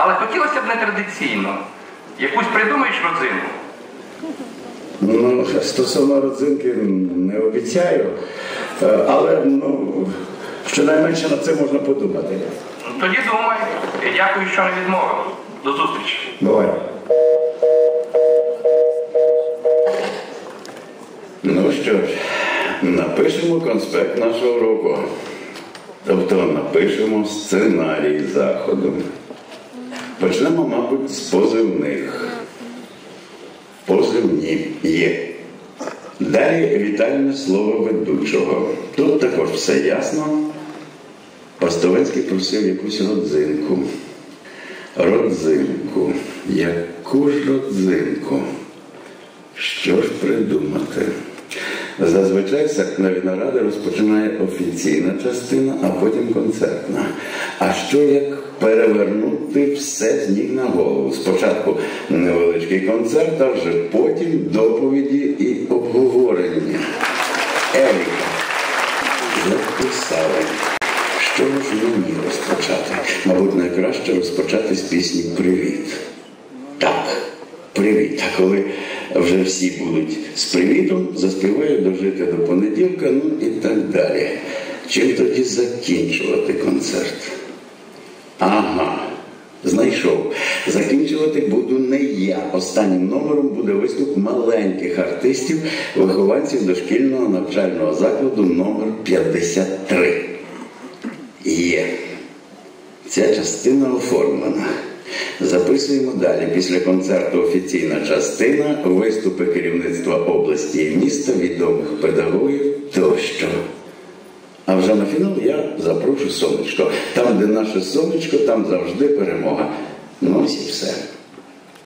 Але хотілося б не традиційно. Якусь придумаєш родзинку? Ну, стосовно родзинки не обіцяю, Е, але ну, щонайменше на це можна подумати. Тоді думай. Дякую, що не відмовив. До зустрічі. Бувай. Ну що ж, напишемо конспект нашого уроку. Тобто напишемо сценарій заходу. Почнемо, мабуть, з позивних. Позивні є. Далі вітальне слово ведучого. Тут також все ясно. Пастовецький просив якусь родзинку. Родзинку. Яку ж родзинку? Що ж придумати? Зазвичай сакнові наради розпочинає офіційна частина, а потім концертна. А що як перевернути все з ніг на голову? Спочатку невеличкий концерт, а вже потім доповіді і обговорення. Еріка записали. Що ж мені розпочати? Мабуть, найкраще розпочати з пісні Привіт. Так, привіт. А коли вже всі будуть з привітом, заспіваю дожити до понеділка, ну і так далі. Чим тоді закінчувати концерт? Ага, знайшов. Закінчувати буду не я. Останнім номером буде виступ маленьких артистів, вихованців дошкільного навчального закладу номер 53. Є. Ця частина оформлена. Записуємо далі. Після концерту офіційна частина, виступи керівництва області і міста, відомих педагогів тощо. Вже на фінал я запрошу сонечко. Там, де наше сонечко, там завжди перемога. Ну ось і все.